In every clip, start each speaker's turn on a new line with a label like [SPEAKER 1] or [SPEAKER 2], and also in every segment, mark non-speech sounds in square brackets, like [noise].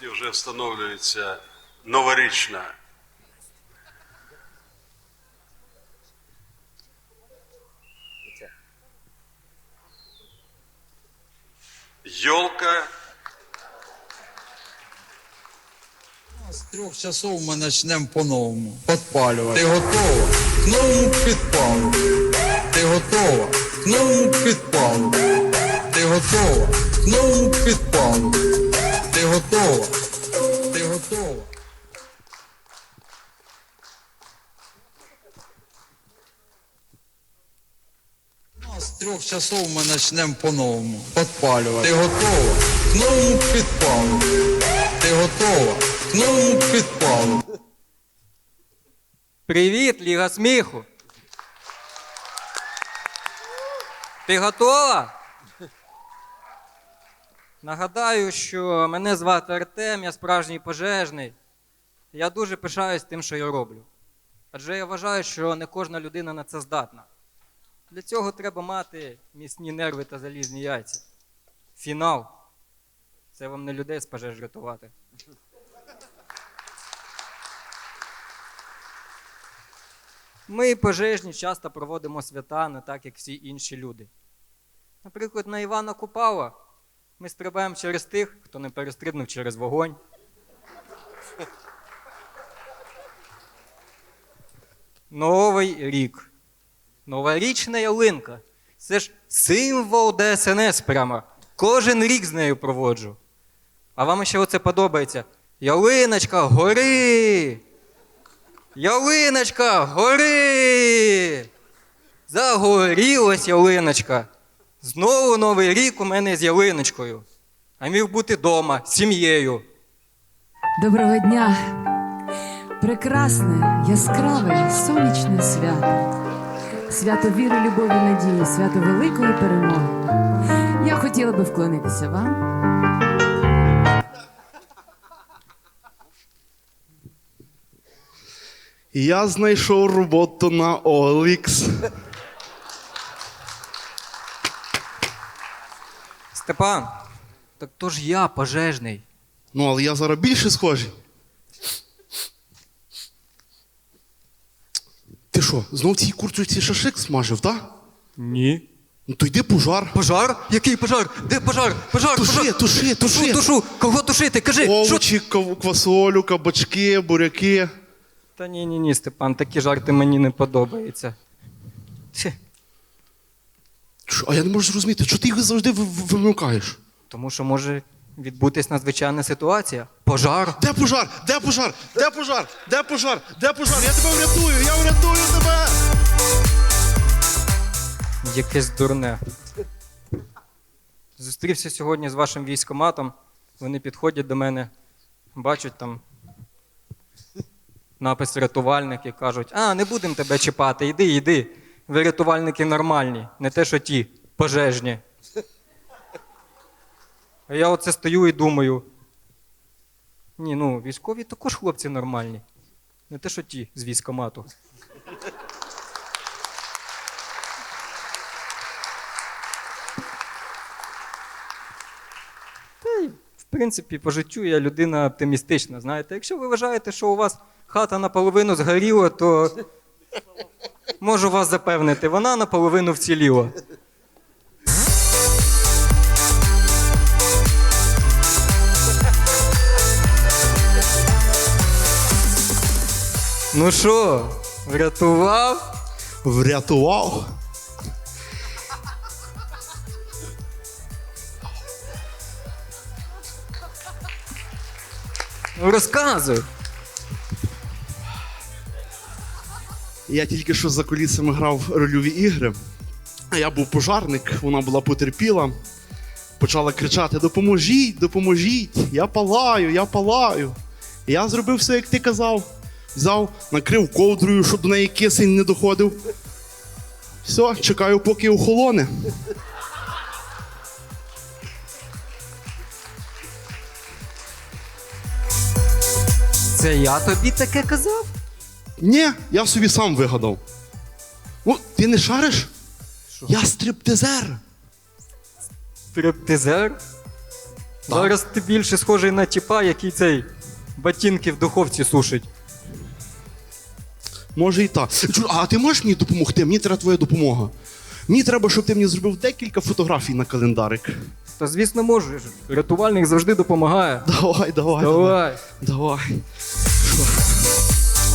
[SPEAKER 1] Сьогодні вже встановлюється новорічна йолка.
[SPEAKER 2] З трьох часов ми почнемо по-новому. Підпалювати. Ти готова? К новому підпалу. Ти готова? К новому підпалу. Ти готова? К новому підпалу. Готова? Ти готова? Ну, З трьох часов ми почнемо по-новому. Підпалювати. Ти готова? К новому підпалу. Ти готова? К новому підпалу.
[SPEAKER 3] Привіт, Ліга сміху. Ти готова? Нагадаю, що мене звати Артем, я справжній пожежний. Я дуже пишаюсь тим, що я роблю. Адже я вважаю, що не кожна людина на це здатна. Для цього треба мати міцні нерви та залізні яйця. Фінал. Це вам не людей з пожеж рятувати. Ми, пожежні, часто проводимо свята не так, як всі інші люди. Наприклад, на Івана Купала ми стрибаємо через тих, хто не перестрибнув через вогонь. Новий рік. Новорічна ялинка. Це ж символ ДСНС прямо. Кожен рік з нею проводжу. А вам ще оце подобається. Ялиночка, гори! Ялиночка, гори! Загорілась ялиночка. Знову новий рік у мене з ялиночкою. А міг бути вдома з сім'єю.
[SPEAKER 4] Доброго дня! Прекрасне, яскраве, сонячне свято. Свято віри, любові, надії, свято великої перемоги. Я хотіла би вклонитися вам.
[SPEAKER 5] Я знайшов роботу на OLX.
[SPEAKER 3] Степан, так то ж я пожежний.
[SPEAKER 5] Ну, але я зараз більше схожий. Ти що, знов цій курці шашик смажив, так?
[SPEAKER 3] Ні.
[SPEAKER 5] Ну то йди пожар.
[SPEAKER 3] Пожар? Який пожар? Де пожар? Пожар,
[SPEAKER 5] Туши,
[SPEAKER 3] пожар.
[SPEAKER 5] туши,
[SPEAKER 3] Тушу,
[SPEAKER 5] туши.
[SPEAKER 3] тушу. Кого тушити? Кажи. Що?
[SPEAKER 5] Овочі, кав- квасолю, кабачки, буряки.
[SPEAKER 3] Та ні, ні, ні, Степан, такі жарти мені не подобаються.
[SPEAKER 5] Що, А я не можу зрозуміти, що ти їх завжди ви- ви- вимикаєш?
[SPEAKER 3] Тому що може відбутись надзвичайна ситуація. Пожар.
[SPEAKER 5] Де пожар? Де пожар? Де пожар? Де пожар? Де пожар? Я тебе врятую! Я врятую тебе!
[SPEAKER 3] Якесь дурне. Зустрівся сьогодні з вашим військоматом. Вони підходять до мене, бачать там напис рятувальник і кажуть: а, не будемо тебе чіпати, йди, йди. Ви рятувальники нормальні, не те, що ті, пожежні. А я оце стою і думаю. Ні, ну, військові також хлопці нормальні. Не те, що ті з військомату. Та й, в принципі, по життю я людина оптимістична. Знаєте, якщо ви вважаєте, що у вас хата наполовину згоріла, то можу вас запевнити, вона наполовину вціліла. Ну що, врятував?
[SPEAKER 5] Врятував.
[SPEAKER 3] Розказуй.
[SPEAKER 5] Я тільки що за кулісами грав рольові ігри. А я був пожарник, вона була потерпіла. Почала кричати: Допоможіть, допоможіть! Я палаю, я палаю. Я зробив все, як ти казав. Взяв, накрив ковдрою, щоб до неї кисень не доходив. Все, чекаю, поки охолоне.
[SPEAKER 3] Це я тобі таке казав?
[SPEAKER 5] Ні, я собі сам вигадав. О, ти не шариш? Я стриптизер.
[SPEAKER 3] Стриптизер? Зараз ти більше схожий на тіпа, який цей ботинки в духовці сушить.
[SPEAKER 5] Може і так. А ти можеш мені допомогти? Мені треба твоя допомога. Мені треба, щоб ти мені зробив декілька фотографій на календарик.
[SPEAKER 3] Та звісно можеш. Рятувальник завжди допомагає.
[SPEAKER 5] Давай, давай.
[SPEAKER 3] Давай.
[SPEAKER 5] Давай. Що?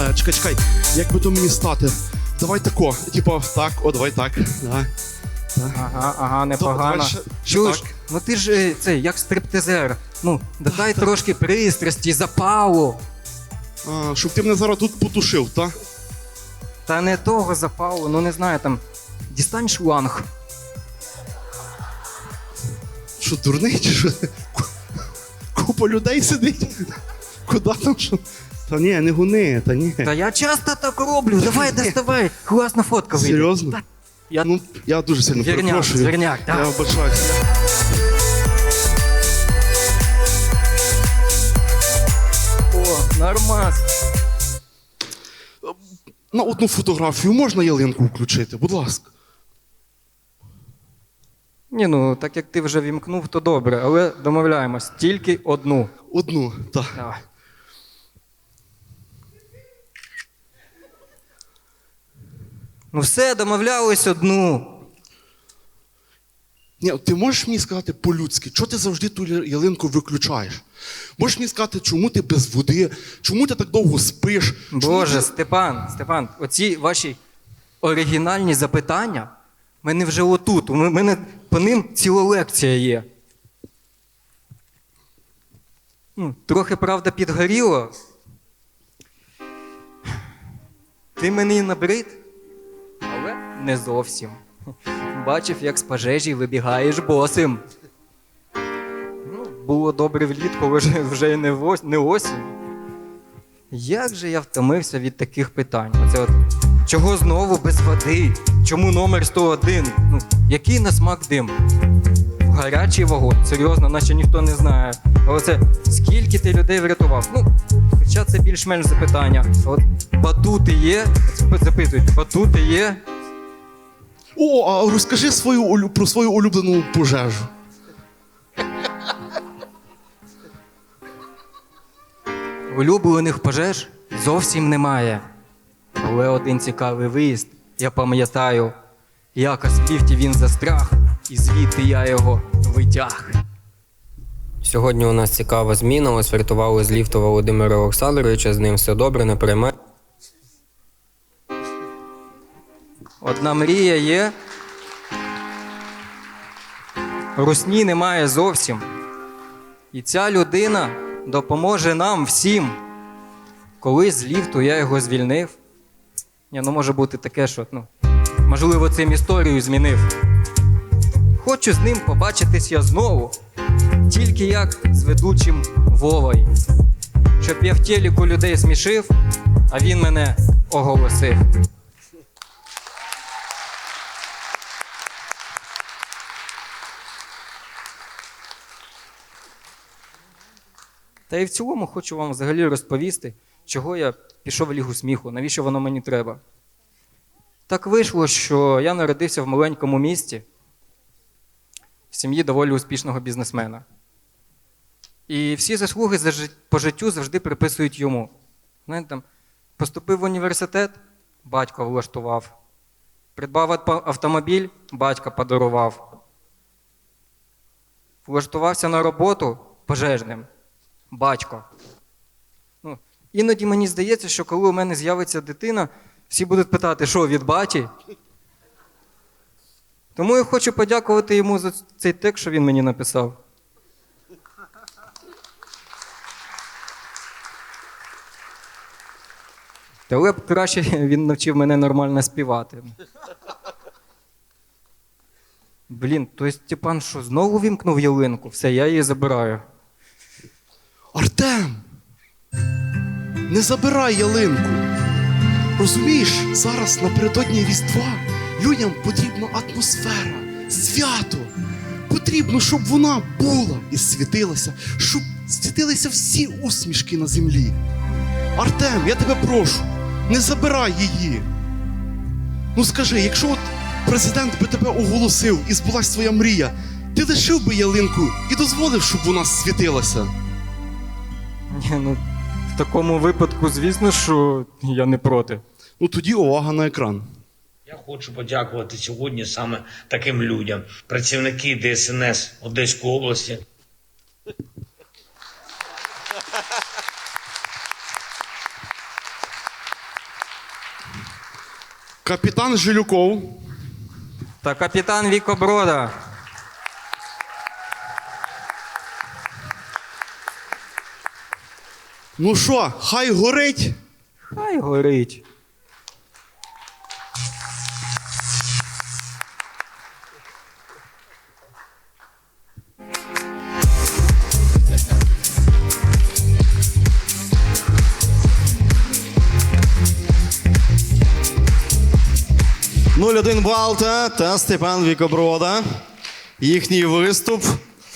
[SPEAKER 5] Е, чекай, чекай. Як би то мені стати? Давай тако. Типа, так, о, давай так. Давай.
[SPEAKER 3] Ага, ага, непогано.
[SPEAKER 5] давай ще- ще
[SPEAKER 3] Чуєш,
[SPEAKER 5] так.
[SPEAKER 3] ну ти ж е, цей, як стриптизер. Ну, додай [laughs] трошки пристрасті, запалу.
[SPEAKER 5] А, щоб ти мене зараз тут потушив, так?
[SPEAKER 3] Та не того запалу, ну не знаю, там. Дістань шланг.
[SPEAKER 5] Що, дурний чи що? Купа людей сидить. Куди там що? Та ні, не гуни, та ні.
[SPEAKER 3] Та я часто так роблю. Давай, доставай. Класна фотка вийде.
[SPEAKER 5] Серйозно?
[SPEAKER 3] Я...
[SPEAKER 5] Ну, я дуже сильно
[SPEAKER 3] Звірняк,
[SPEAKER 5] перепрошую.
[SPEAKER 3] звірняк, так.
[SPEAKER 5] Я вибачаюся.
[SPEAKER 3] О, нормас.
[SPEAKER 5] На одну фотографію можна ялинку включити, будь ласка.
[SPEAKER 3] Ні, ну так як ти вже вімкнув, то добре, але домовляємось, тільки одну.
[SPEAKER 5] Одну, так.
[SPEAKER 3] Давай. Ну все, домовлялись одну.
[SPEAKER 5] Ні, ти можеш мені сказати по-людськи, чого ти завжди ту ялинку виключаєш? Можеш мені сказати, чому ти без води, чому ти так довго спиш?
[SPEAKER 3] Боже,
[SPEAKER 5] ти-
[SPEAKER 3] Степан, Степан, оці ваші оригінальні запитання, в мене вже отут. У мене по ним ціла лекція є. Ну, трохи, правда, підгоріло. Ти мені набрид, не зовсім. Бачив, як з пожежі вибігаєш босим. Ну, було добре влітку, але вже, не, вось, не осінь. Як же я втомився від таких питань? Оце от, чого знову без води? Чому номер 101? Ну, який на смак дим? Гарячий вагон, серйозно, наче ніхто не знає. А оце скільки ти людей врятував? Ну, хоча це більш-менш запитання. От батути є? Запитують, батути є?
[SPEAKER 5] О, а розкажи свою, про свою улюблену пожежу.
[SPEAKER 3] Улюблених пожеж зовсім немає. Але один цікавий виїзд, я пам'ятаю, якось в ліфті він застряг, і звідти я його витяг.
[SPEAKER 6] Сьогодні у нас цікава зміна. Ось врятували з ліфту Володимира Олександровича. З ним все добре, не переймай.
[SPEAKER 3] Одна мрія є. Русні немає зовсім. І ця людина допоможе нам всім. Колись з ліфту я його звільнив. Ні, ну може бути таке, що ну, можливо, цим історію змінив. Хочу з ним побачитись я знову, тільки як з ведучим Вовою. Щоб я в телеку людей смішив, а він мене оголосив. Та і в цілому хочу вам взагалі розповісти, чого я пішов в лігу сміху, навіщо воно мені треба. Так вийшло, що я народився в маленькому місті в сім'ї доволі успішного бізнесмена. І всі заслуги по життю завжди приписують йому. Знаєте, там, поступив в університет, батько влаштував. Придбав автомобіль, батько подарував. Влаштувався на роботу пожежним, батько. Ну, іноді мені здається, що коли у мене з'явиться дитина, всі будуть питати, що від баті. Тому я хочу подякувати йому за цей текст, що він мені написав. Але б краще [laughs] він навчив мене нормально співати. Блін, то Степан що, знову вімкнув ялинку? Все, я її забираю.
[SPEAKER 5] Не забирай ялинку. Розумієш, зараз напередодні Різдва людям потрібна атмосфера, свято. Потрібно, щоб вона була і світилася, щоб світилися всі усмішки на землі. Артем, я тебе прошу, не забирай її. Ну скажи, якщо от президент би тебе оголосив і збулась твоя мрія, ти лишив би ялинку і дозволив, щоб вона світилася.
[SPEAKER 3] Ні, ну в такому випадку, звісно, що я не проти.
[SPEAKER 5] Ну тоді увага на екран.
[SPEAKER 7] Я хочу подякувати сьогодні саме таким людям, працівники ДСНС Одеської області.
[SPEAKER 5] Капітан Жилюков.
[SPEAKER 3] Та капітан Вікоброда.
[SPEAKER 5] Ну що, хай горить.
[SPEAKER 3] Хай горить.
[SPEAKER 8] Нуль один Балта та Степан Вікоброда. Їхній виступ